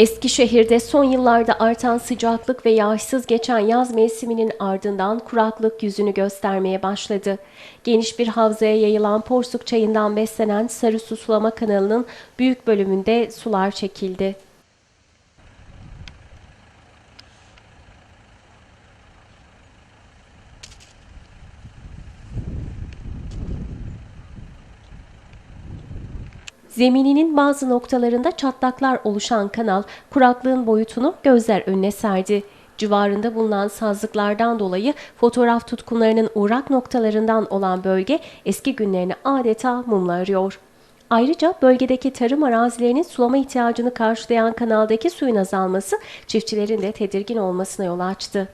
Eskişehir'de son yıllarda artan sıcaklık ve yağışsız geçen yaz mevsiminin ardından kuraklık yüzünü göstermeye başladı. Geniş bir havzaya yayılan Porsuk çayından beslenen Sarı Su Sulama kanalının büyük bölümünde sular çekildi. Zemininin bazı noktalarında çatlaklar oluşan kanal kuraklığın boyutunu gözler önüne serdi. Civarında bulunan sazlıklardan dolayı fotoğraf tutkunlarının uğrak noktalarından olan bölge eski günlerini adeta mumla arıyor. Ayrıca bölgedeki tarım arazilerinin sulama ihtiyacını karşılayan kanaldaki suyun azalması çiftçilerin de tedirgin olmasına yol açtı.